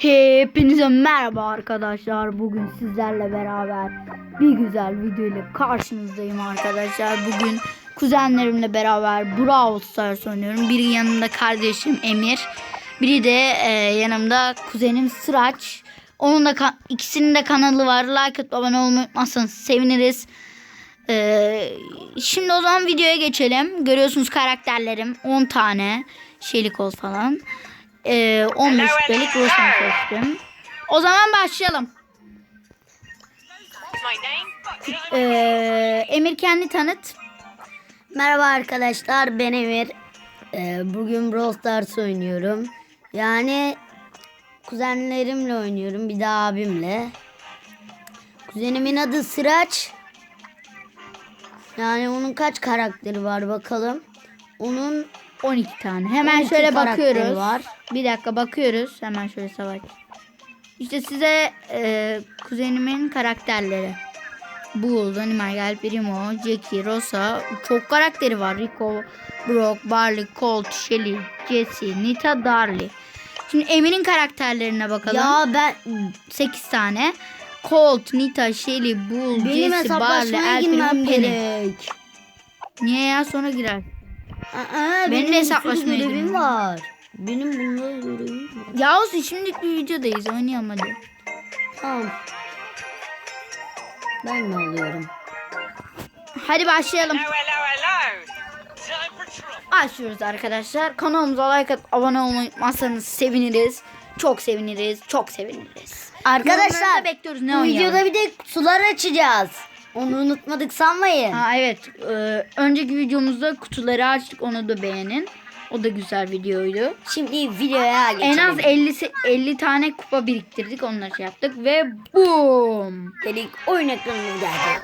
Hepinize merhaba arkadaşlar. Bugün sizlerle beraber bir güzel video ile karşınızdayım arkadaşlar. Bugün kuzenlerimle beraber Brawl Stars oynuyorum. Biri yanımda kardeşim Emir. Biri de e, yanımda kuzenim Sıraç. Onun da ikisinin de kanalı var. Like atıp abone olmayı seviniriz. Ee, şimdi o zaman videoya geçelim. Görüyorsunuz karakterlerim 10 tane şeylik ol falan. Ee, 15 şüphelik Rosan'ı seçtim. O zaman başlayalım. Ee, Emir kendi tanıt. Merhaba arkadaşlar ben Emir. Ee, bugün Brawl Stars oynuyorum. Yani kuzenlerimle oynuyorum bir de abimle. Kuzenimin adı Sıraç. Yani onun kaç karakteri var bakalım. Onun 12 tane. Hemen 12 şöyle bakıyoruz. var. Bir dakika bakıyoruz. Hemen şöyle savaş. İşte size e, kuzenimin karakterleri. Bull, Animal, Gel Primo, Jackie, Rosa. Çok karakteri var. Rico, Brock, Barley, Colt, Shelly, Jesse, Nita, Darly. Şimdi Emir'in karakterlerine bakalım. ya ben 8 tane. Colt, Nita, Shelly, Bull, benim Jesse, Barley, hesaplaşmaya El Primo, girmem Penny. gerek. Niye ya sonra girer. Aa, Benim de hesaplaşmaya görevim var. Benim bunda görevim var. Ya olsun şimdilik bir videodayız oynayalım hadi. Tamam. Ben mi alıyorum? Hadi başlayalım. Hello, hello, hello. Başlıyoruz arkadaşlar. Kanalımıza like atıp abone olmayı unutmazsanız seviniriz. Çok seviniriz. Çok seviniriz. Arkadaşlar bekliyoruz. Ne bu oynayalım? videoda bir de kutular açacağız. Onu unutmadık sanmayın. Ha evet. Ee, önceki videomuzda kutuları açtık. Onu da beğenin. O da güzel videoydu. Şimdi videoya geçelim. En az 50 se- 50 tane kupa biriktirdik. Onları şey yaptık ve boom. dedik oyun ekranımız geldi.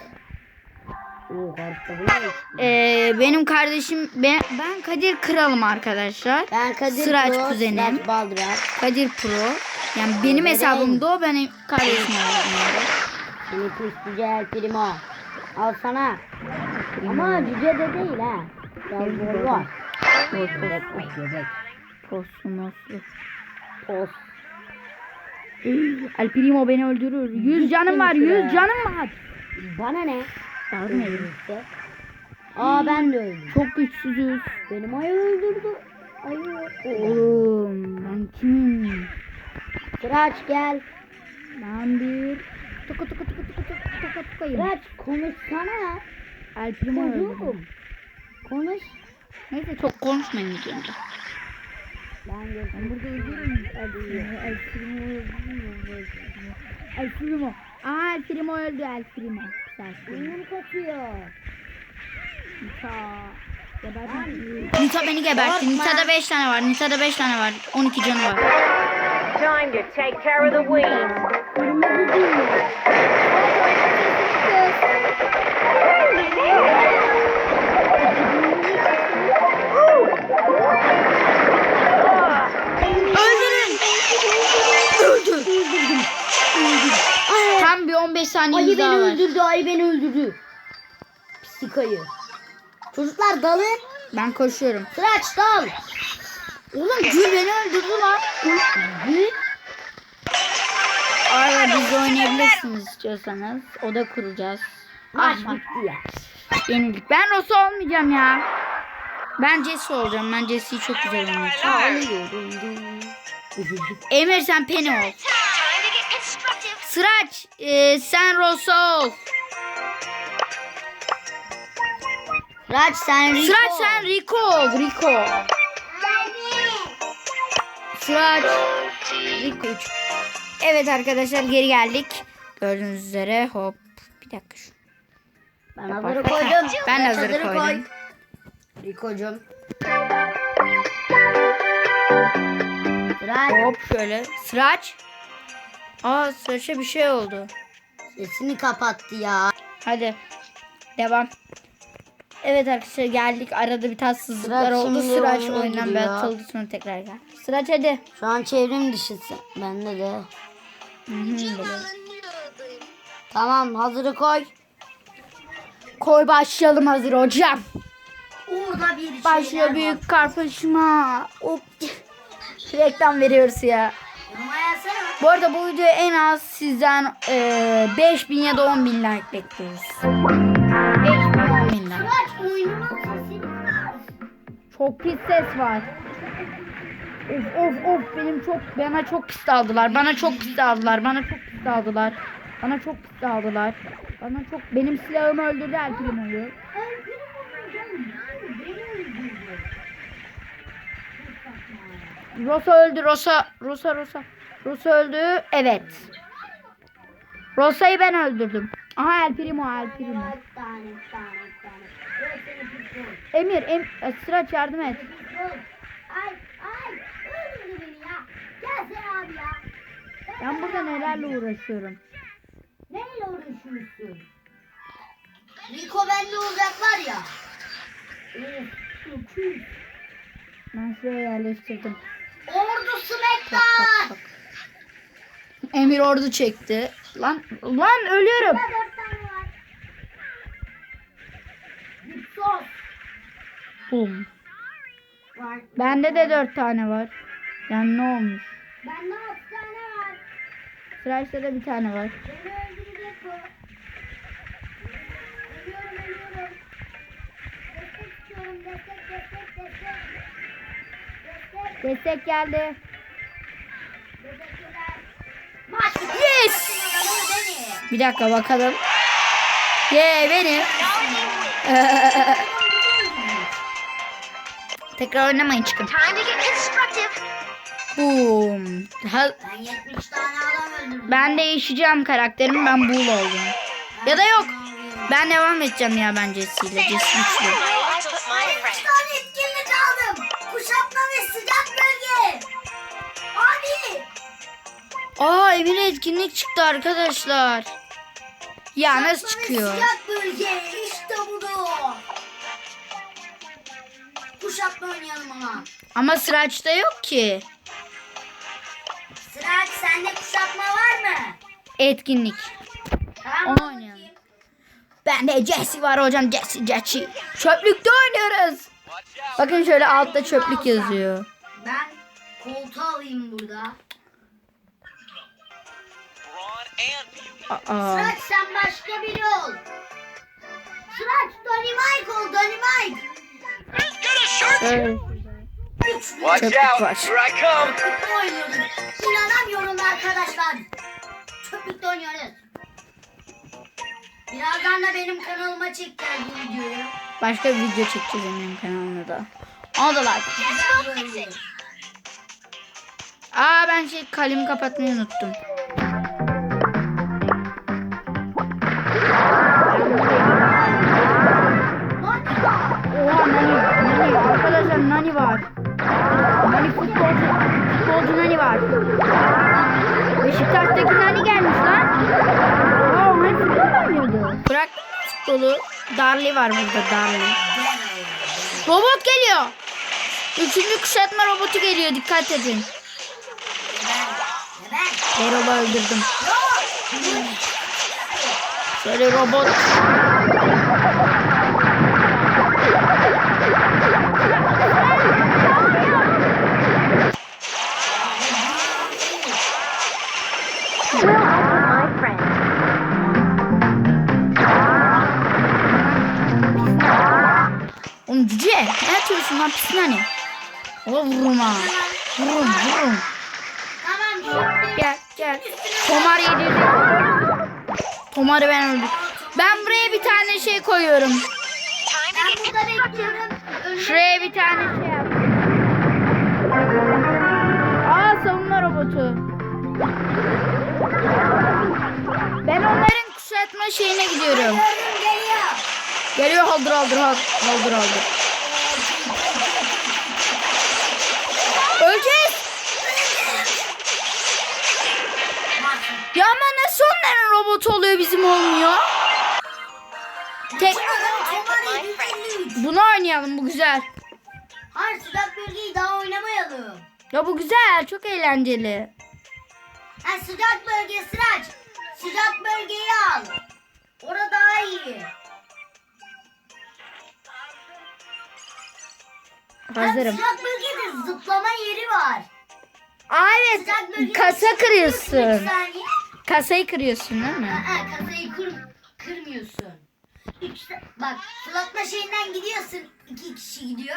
Oo, harika bu ne? Ee, benim kardeşim ben, ben Kadir Kralım arkadaşlar. Ben Kadir Sıraç Pro, kuzenim. Sıraç. Kadir Pro. Yani benim hesabımda o benim kardeşim. Seni kuş güzel primo. Al sana. Ama cüce de değil ha. Biraz zor var. Göbek kuş göbek. Postu mostu. Pos. El Primo beni öldürür. 100 canım var 100 canım var. Bana ne? Yardım edin. Aa ben de öldüm. Çok güçsüzüz. Benim ayı öldürdü. Ayı. Oğlum ben kimim? Sıraç gel. Ben bir tıkı tıkı tıkı tıkı tıkı tıkı tıkayım. Sıraç konuşsana. El Primo öldü. Çocuğum. Konuş. Neyse çok konuşmayın videomda. Ben de Ben burada öldürürüm. El, Primo öldü. El Primo. Aa El Primo öldü El Primo. Benim kaçıyor. Nita. Geberdim. Nita beni gebertti. Korkma. Nita'da 5 tane var. Nita'da 5 tane var. 12 canı var. Time to take care of the weeds. Öldürün. Öldürdüm. Ay, Tam bir 15 ayı saniyemiz beni daha var. öldürdü. Ayı beni öldürdü. Pislik ayı. Çocuklar dalın. Ben koşuyorum. Sıraç dal. Oğlum Gül beni öldürdü lan. Gül. Arada biz de oynayabilirsiniz istiyorsanız. Oda kuracağız. Maç bitti ya. Yenildik. Ben Rosa olmayacağım ya. Ben Jesse olacağım. Ben Jesse'yi çok güzel oynayacağım. Emir sen Penny ol. Sıraç e, sen Rosa ol. Sıraç sen Rico. Sıraç sen Rico ol. Rico. Üç. Evet arkadaşlar geri geldik. Gördüğünüz üzere hop. Bir dakika şu. Ben hazırı koydum. Ben hazırı koydum. koy. Sıraç. Hop şöyle. Sıraç. Aa Sıraç'a bir şey oldu. Sesini kapattı ya. Hadi. Devam. Evet arkadaşlar geldik. Arada bir tatsızlıklar Sıraç oldu. şimdi Sıraç oyuna oyundan giriyor. atıldı sonra tekrar gel. Sıraç hadi. Şu an çevrim dışısı. Bende de. Hı hı, böyle. Tamam hazırı koy. Koy başlayalım hazır hocam. Orada bir Başlıyor büyük karpışma. Hop. Reklam veriyoruz ya. Bu arada bu videoya en az sizden e, 5000 ya da 10.000 like bekliyoruz. Çok pis ses var. Of of of benim çok bana çok pis aldılar. Bana çok pis aldılar. Bana çok pis aldılar. Bana çok pis aldılar. Bana çok benim silahımı öldürdü El Primo'yu. Rosa öldü. Rosa Rosa Rosa. Rosa öldü. Evet. Rosa'yı ben öldürdüm. Aha El Primo El Primo. Emir, em Sıraç yardım et. Ay ay. Öldürdü beni ya. Gel sen abi ya. Ben burada nelerle uğraşıyorum. Neyle uğraşıyorsun? Rico bende olacak var ya. Ben şuraya yerleştirdim. Ordu Bak, Smackdown. Emir ordu çekti. Lan lan ölüyorum. Bum. Bende de dört tane var. Yani ne olmuş? Bende altı tane var. Sıraçta da bir tane var. Destek geldi. Bir dakika bakalım. Ye benim. Tekrar oynamayın çıkın. Boom. Ha- Ben 70 tane adam öldürdüm. ben değişeceğim karakterimi. Ben Bull oldum. Ya da yok. Ben devam edeceğim ya ben Jesse'yle. Jesse. Lots Aa Emir etkinlik çıktı arkadaşlar. Ya nasıl çıkıyor? Sıcak bölge. İşte budur. Kuşatma oynayalım ama. Ama Sıraç'ta yok ki. Sıraç sende kuşatma var mı? Etkinlik. Tamam. Onu oynayalım. Bende Jesse var hocam. Jesse Jesse. Çöplükte oynuyoruz. Bakın şöyle altta çöplük yazıyor. Ben koltuğu alayım burada. Aa. Sıraç sen başka biri ol. Sıraç Donny Mike ol Donny Mike. Şöyle. Watch out! Here I come! Oynuyoruz. İnanamıyorum arkadaşlar. Çöplükte oynuyoruz. Birazdan da benim kanalıma çekeceğiz bu videoyu. Başka bir video çekeceğiz benim kanalımda da. Ona da like. Aa ben şey kalemi kapatmayı unuttum. Var. Nani futbolcu. Futbolcu Nani var. Beşiktaş'taki Nani gelmiş lan. Aa hani futbol mu oynuyordu? Bırak futbolu. Darli var burada Darli. Robot geliyor. Üçüncü kuşatma robotu geliyor. Dikkat edin. Erol'u öldürdüm. Şöyle robot. Lan pis nani? Ola vururum ha. Vururum vururum. Tamam. Gel gel. Tomar yedirdi. Tomar'ı ben öldürdüm. Ben buraya bir tane şey koyuyorum. Ben burada bekliyorum. Şuraya bir tane şey yap. Aa savunma robotu. Ben onların kuşatma şeyine gidiyorum. Geliyor. Geliyor haldır haldır haldır haldır haldır. Ya ama nasıl onların robotu oluyor bizim olmuyor? Tek bunu oynayalım bu güzel. Hayır sıcak bölgeyi daha oynamayalım. Ya bu güzel çok eğlenceli. Ha sıcak bölge sıraç. Sıcak bölgeyi al. Orada daha iyi. Hem Hazırım. sıcak bölgede zıplama yeri var. Aa evet Sıcak bölgede kasa kırıyorsun. saniye. Kasayı kırıyorsun değil mi? Aa, kasayı kır, kırmıyorsun. Üç, bak fırlatma şeyinden gidiyorsun. iki kişi gidiyor.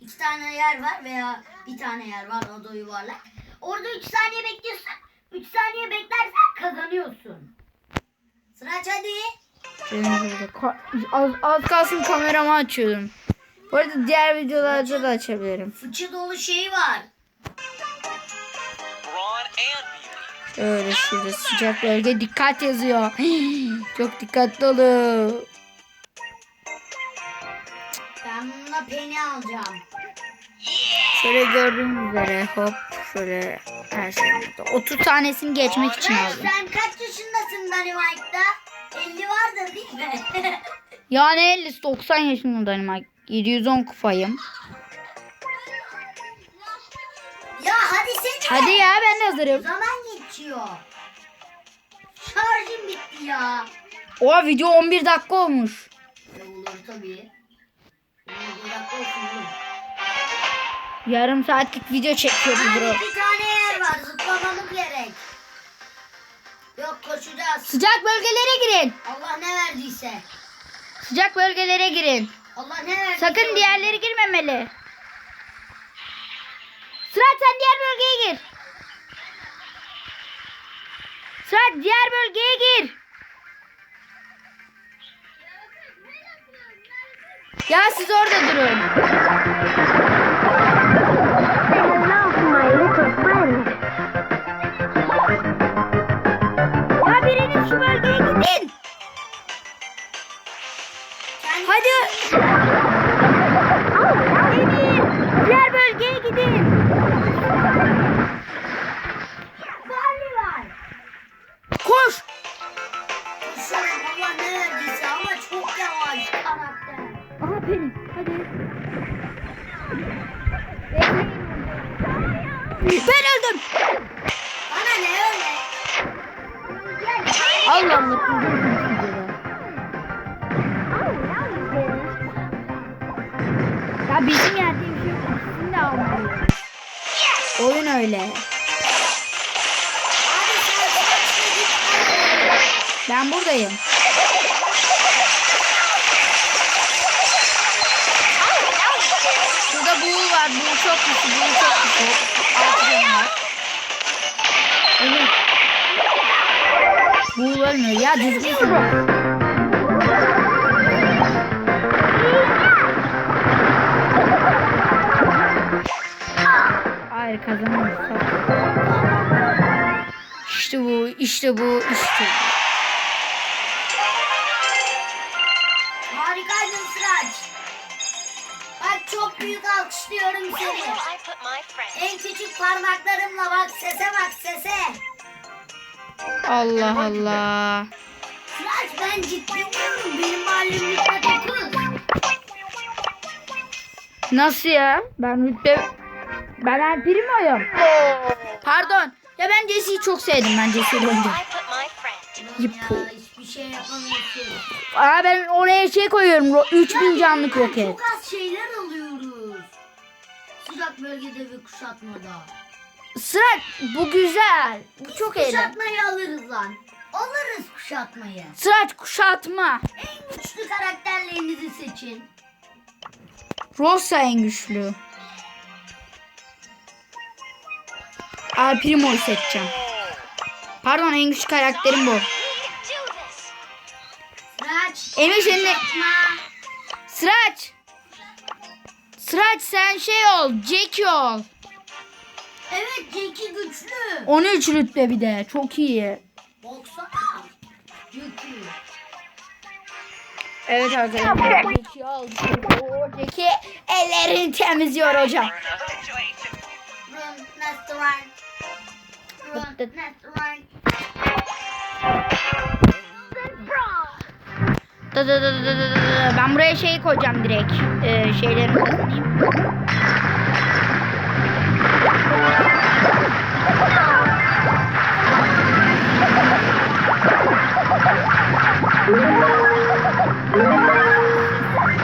İki tane yer var veya bir tane yer var o da yuvarlak. Orada üç saniye bekliyorsun. Üç saniye beklersen kazanıyorsun. Sıraç hadi. Az, az kalsın kameramı açıyordum. Bu arada diğer videolarda da açabilirim. Fıçı dolu şey var. Brawn and. Öyle şurada sıcak bölge dikkat yazıyor. Çok dikkatli olun. Ben bununla peni alacağım. Şöyle gördüğünüz üzere hop şöyle her şey burada. 30 tanesini geçmek için aldım. sen kaç yaşındasın Dynamite'da? 50 vardır değil mi? Yani 50 90 yaşındayım. bak. 710 kupayım. ya hadi sen Hadi ya ben de hazırım. Zaman geçiyor. Şarjım bitti ya. Oha video 11 dakika olmuş. E olur tabii. Bir dakika olsun. Yarım saatlik video çekiyordu bro. Bir tane yer var zıplamamız gerek. Yok koşacağız. Sıcak bölgelere girin. Allah ne verdiyse. Sıcak bölgelere girin. Allah ne verdiyse. Sakın diğerleri girmemeli. Sırat sen diğer bölgeye gir. Sırat diğer bölgeye gir. Ya siz orada durun. Ya biriniz şu bölgeye gidin. Hadi. Emir, diğer bölgeye gidin. Aha Pelin, hadi. Ben öldüm. Bana ne öyle? Allah mutlu Ya bizim yerde bir şey yok. İkisini de. Oyun öyle. Ben buradayım. Şurada buğul Emir. Buğul ölmüyor. Ya düzgün. Hayır kazanırız. İşte bu, işte bu, işte bu. Çok büyük alkışlıyorum seni. En küçük parmaklarımla bak sese bak sese. Allah Allah. Sıraç ben ciddi diyorum. Benim mahallemde dokuz. Nasıl ya? Ben rütbe... Ben El Primo'yum. Pardon. Ya ben Jesse'yi çok sevdim. Ben Jesse'yi. Ya hiçbir şey yapamıyorsun. Aa ben oraya şey koyuyorum. ro- 3000 canlık roket. Çok az şeyler alıyoruz. Sıcak bölgede ve kuşatmada. Sıra bu güzel. Bu çok eğlenceli. Kuşatmayı alırız lan. Alırız kuşatmayı. Sıraç kuşatma. En güçlü karakterlerinizi seçin. Rosa en güçlü. El Primo'yu seçeceğim. Pardon en güçlü karakterim bu. Sıraç. Emir senin de- kuşatma. Sıraç. Sıraç sen şey ol. Jackie ol. Evet Jackie güçlü. 13 rütbe bir de. Çok iyi. Baksana. Jackie. Evet arkadaşlar. Jackie ellerini temizliyor hocam. Let's run. Run, Dıt dıt. Da da da da da da. Ben buraya şey koyacağım direkt. Ee, şeyleri koyayım.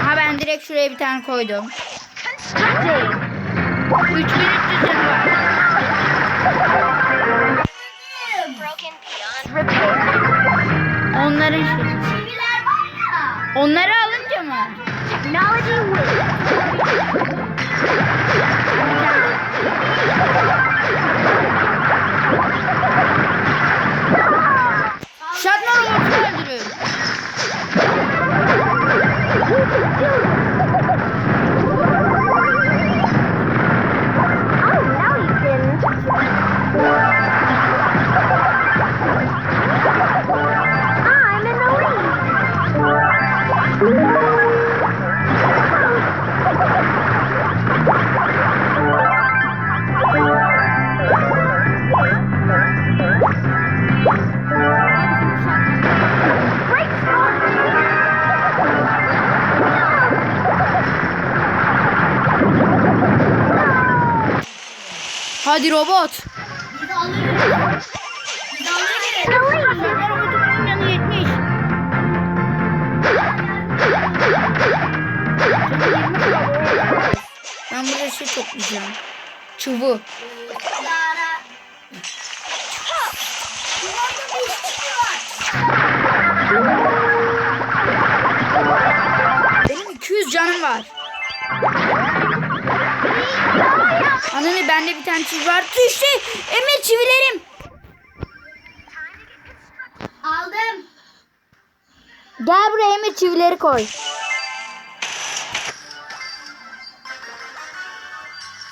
Ha ben direkt şuraya bir tane koydum. 3300 var. Onların şey. Onları alınca mı? Technology Hadi robot. Ben burada şey toplayacağım. Var. Benim 200 canım var. Anne bende bir tane çivi var. Düştü. Emir çivilerim. Aldım. Gel buraya Emir çivileri koy.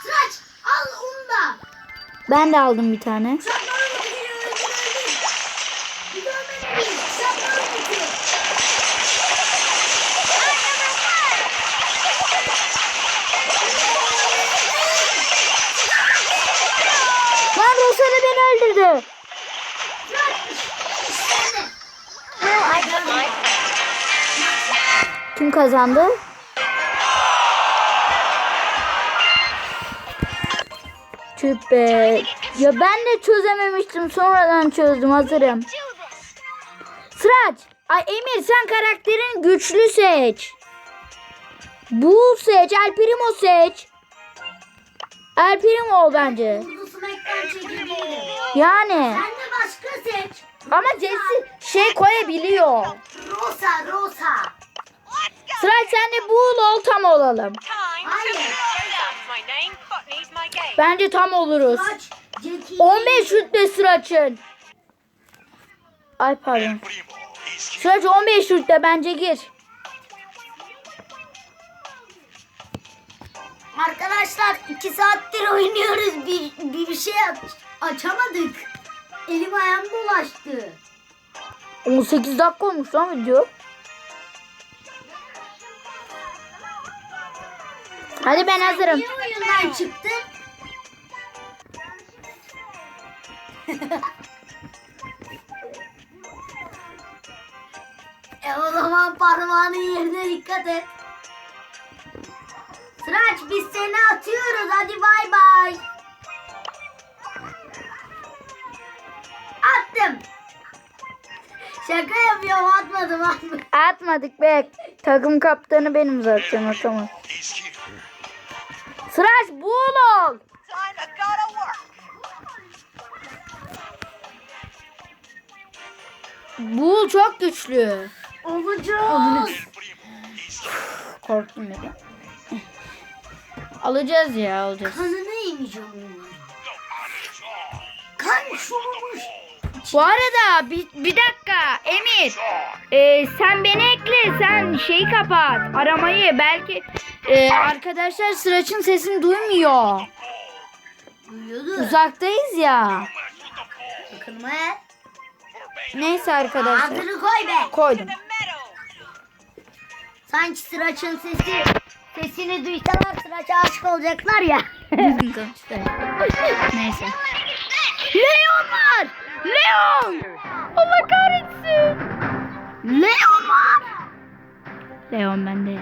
Sıraç al onu da. Ben de aldım bir tane. Şapları öldürdü. Kim kazandı? Tüh be. Ya ben de çözememiştim. Sonradan çözdüm. Hazırım. Sıraç. Ay Emir sen karakterin güçlü seç. Bu seç. El Primo seç. El ol bence. Yani. Sen de başka seç. Ama Jesse şey koyabiliyor. Rosa, Rosa. Sıraç sen de bu ol tam olalım. Hayır. Bence tam oluruz. Jackie. 15 rütbe Sıraç'ın. Ay pardon. Sıraç 15 rütbe bence gir. Arkadaşlar iki saattir oynuyoruz. Bir, bir, bir şey aç, açamadık. Elim ayağım dolaştı. 18 dakika olmuş lan video. Hadi ben hazırım. Niye oyundan çıktın? e o zaman parmağının yerine dikkat et. Sıraç biz seni atıyoruz. Hadi bay bay. Attım. Şaka yapıyorum atmadım atmadım. Atmadık be. Takım kaptanı benim zaten atamaz. Sıraç bu ol. Time to go to work. Bu çok güçlü. Olacağız. Korktum ya. Alacağız ya alacağız. Kanını yemeyeceğim onu. Kan şurumuş. Bu arada bir, bir dakika Emir. Ee, sen beni ekle sen şeyi kapat aramayı belki e, arkadaşlar Sıraç'ın sesini duymuyor. Duyuyordu. Uzaktayız ya. Yakınma ya. Neyse arkadaşlar. Adını koy be. Koydum. Sanki sıraçın sesi sesini duysalar sıraça aşık olacaklar ya. Neyse. Leon var. Leon. Allah kahretsin. Leon var. Leon bende.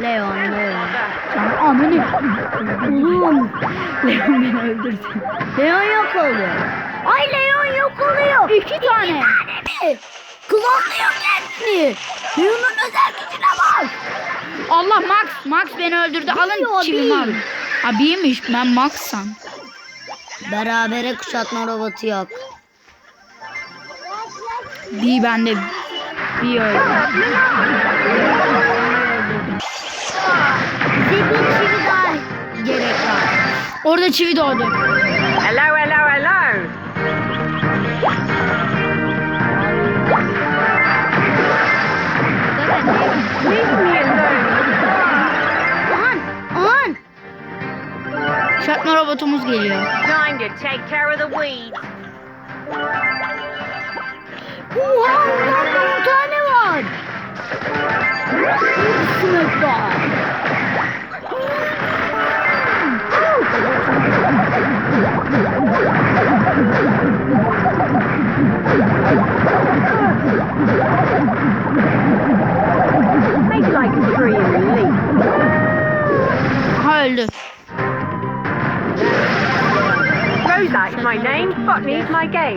Leon, Leon. Tamam, amını. Oğlum. Leon beni öldürdü. Leon yok oluyor. Ay Leon yok oluyor. İki tane. mi? Klonluyor kendini. Leon'un özel gücüne bak. Allah Max. Max beni öldürdü. Alın çivimi alın. Abiymiş ben Max'sam. Berabere kuşatma robotu yok. Bir bende. Bir öldü. Bir çivi daha gerek var. Orada çivi doğdu. Hello, hello, hello. Me alone. Çarpma robotumuz geliyor. Time to take care of the weeds. Oha, orada 10 tane var. Sınıfta. Make Roseite's my name, botany's my game.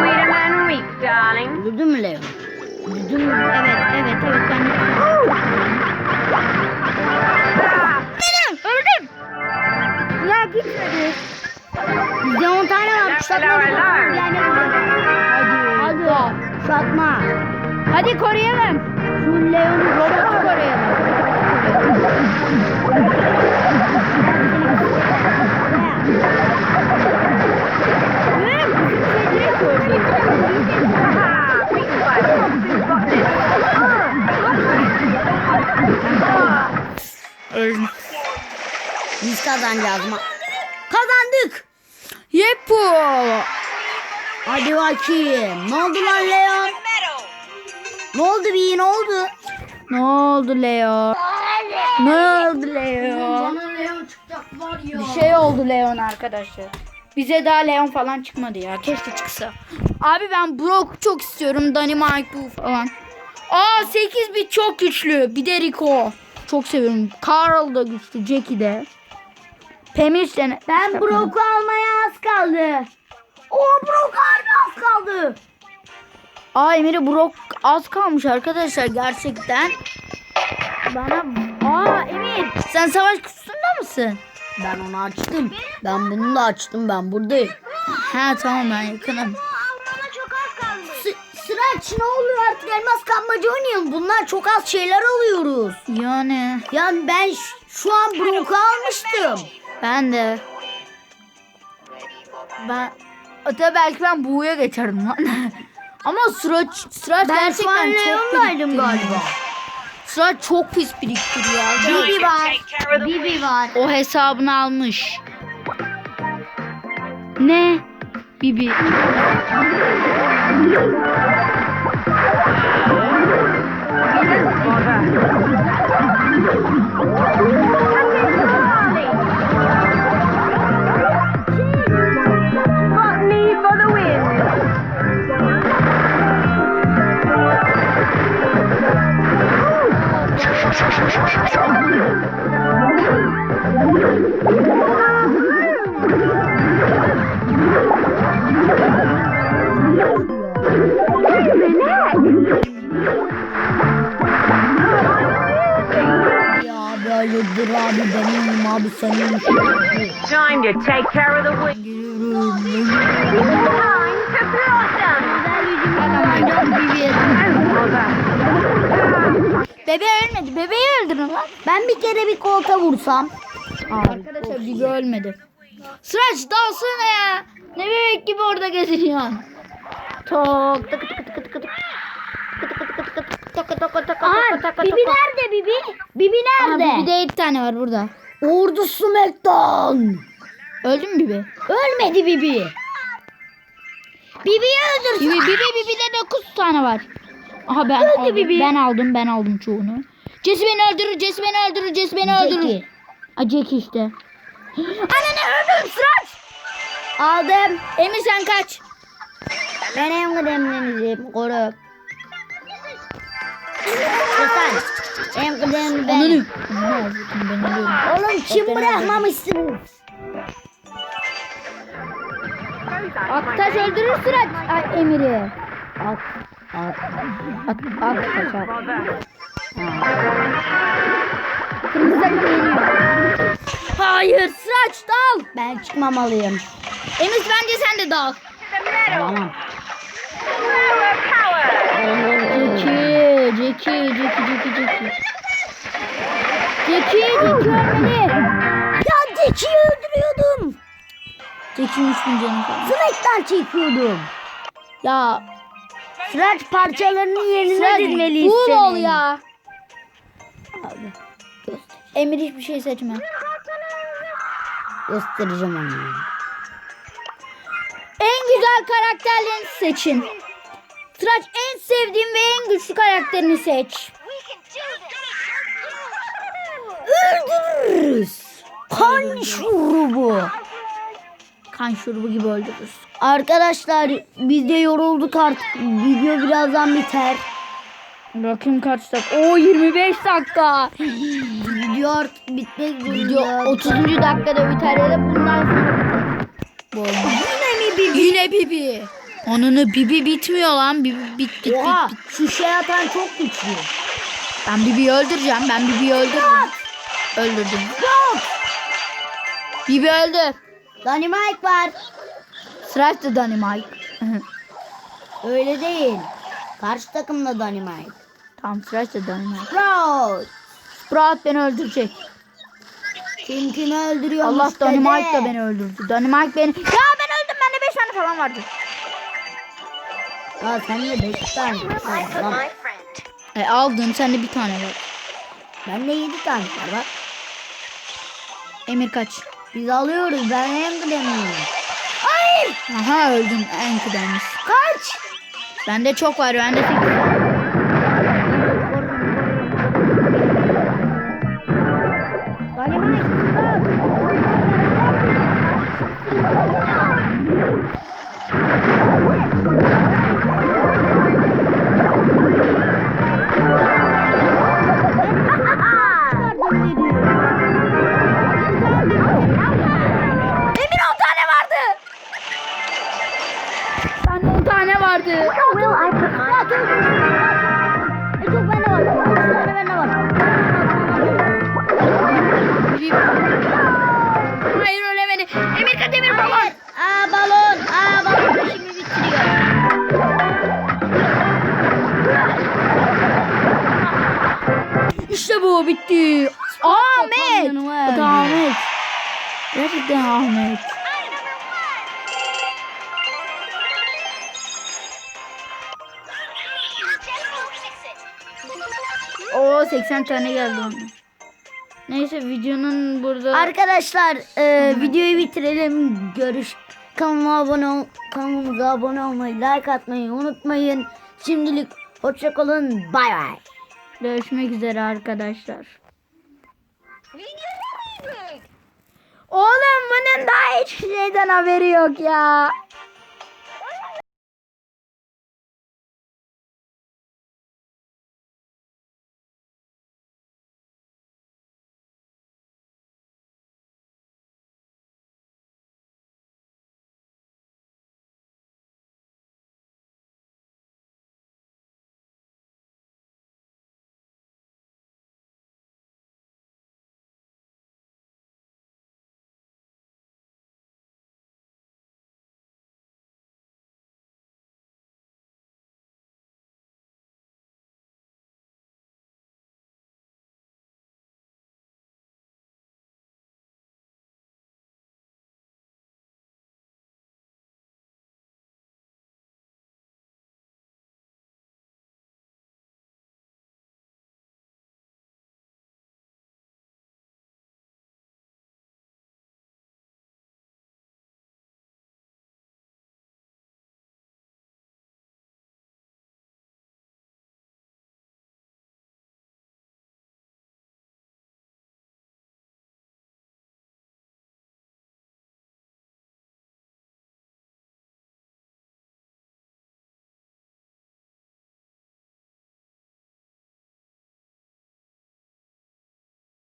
Weed a man weak, darling. Öldü mü Leo? Öldü mü? Evet evet evet ben de... Benim öldüm. Ya gitmedi. Bizde 10 tane var. Kuşatma Hadi. Hadi. Kuşatma. Hadi koruyalım. Kazanacağız mı? Kazandık. Yepu. Hadi bakayım. Ne oldu lan Leon? Ne oldu bir ne oldu? Ne oldu Leo? Ne oldu Leo? Bana Leon çıkacak var ya. Bir şey oldu Leon arkadaşlar. Bize daha Leon falan çıkmadı ya. Keşke çıksa. Abi ben Brock çok istiyorum. Dynamite bu falan. Aa 8 bit çok güçlü. Bir de Rico. Çok seviyorum. Carl da güçlü. Jackie de. Pemir de. Ben Brock'u almaya az kaldı. O Brock harbi az kaldı. Aa Emir'e Brock az kalmış arkadaşlar gerçekten. Bana... Aa Emir sen savaş kutusunda mısın? Ben onu açtım. Ben bunu da açtım. Ben buradayım. Ha tamam ben yakınım. Sıraç ne oluyor artık elmas kapmaca oynayalım. Bunlar çok az şeyler alıyoruz. Yani Yani ben şu an Brock'u almıştım. Ben de. Ben Hatta belki ben buğuya geçerdim lan. Ama sıraç sıraç gerçekten çok biriktiriyor. galiba. Sıraç çok pis biriktiriyor. Bibi var. Bibi var. O hesabını almış. Ne? Bibi. Botany Time to take care of the weeds. Time to blossom. Bebe ölmedi. Bebeği öldürün lan. Ben bir kere bir kolta vursam. Arkadaşlar Bibi ölmedi. Sıraç dalsana ya. Ne bebek gibi orada geziniyorsun. Tok tık tık tık tık tık tık Bibi nerede Bibi? Bibi Aha, nerede? Bibi de 7 tane var burada. Ordu Smackdown. Öldü mü Bibi? Ölmedi Bibi. Bibi'yi öldürsün. Bibi Bibi Bibi'de 9 tane var. Aha ben Öldü aldım. Bibi. Ben aldım ben aldım çoğunu. Jesse beni öldürür, Jesse beni öldürür, Jesse beni öldürür. Jackie. Aa Jackie işte. Anne öldüm Sıraç. Aldım. Emir sen kaç. Ben en kıdemlinizim. Koru. Sultan. En kıdemli Ananı. Ananı ben. Oğlum kim bırakmamışsınız? Aktaş öldürür Sıraç. Ay Emir'i. At. At. At, Aktaş at. Kırmızı takım yeniyor. Hayır. Sıraç dal. Ben çıkmamalıyım. Emir bence sen de dal. Tamam. Jackie, Jackie, Jackie, Jackie, Jackie. Jackie, Jackie ölmeli. Ya Jackie'yi öldürüyordum. Jackie'nin üstün canı kaldı. Snake'den çekiyordum. Ya Sıraç parçalarını yerine sıraç dizmeliyiz dur senin. ol ya. Abi. Emir hiçbir şey seçme. Göstereceğim onu. En güzel karakterlerini seçin. Sıraç en sevdiğim ve en güçlü karakterini seç. Öldürürüz. Kan şurubu. Kan şurubu gibi öldürürüz. Arkadaşlar biz de yorulduk artık. Video birazdan biter. Bakayım kaç dakika. Oo 25 dakika. Video artık bitmek zorunda. Video 30. dakikada biter ya da bundan sonra biter. Yine mi bir Yine Bibi. Onunu Bibi bitmiyor lan. Bibi bit bit Oha bit. bit. şu şey atan çok güçlü. Ben Bibi'yi öldüreceğim. Ben Bibi'yi öldürürüm. Öldürdüm. Yok. Bibi öldü. Dynamite var. Sıraç da Dynamite. Öyle değil. Karşı takımda Dynamite. tamam Sıraç da Dynamite. Bro. Sprout beni öldürecek. Kim kimi öldürüyor? Allah Dynamite da beni öldürdü. Dynamite beni... Ya ben öldüm. Bende 5 tane falan vardı. Ya sen de 5 tane. friend. E aldın. Sende bir tane var. Bende 7 tane var bak. Emir kaç. Biz alıyoruz. Ben en kıdemliyim. Aha öldün. En kıdemlisin. Kaç. Bende çok var. Bende 8 var. Oo 80 tane geldi ona. Neyse videonun burada Arkadaşlar e, videoyu bitirelim. Görüş kanalıma abone ol, kanalımıza abone olmayı, like atmayı unutmayın. Şimdilik hoşça kalın. Bay bay. görüşmek üzere arkadaşlar. Oğlum bunun daha hiçbir şeyden haberi yok ya.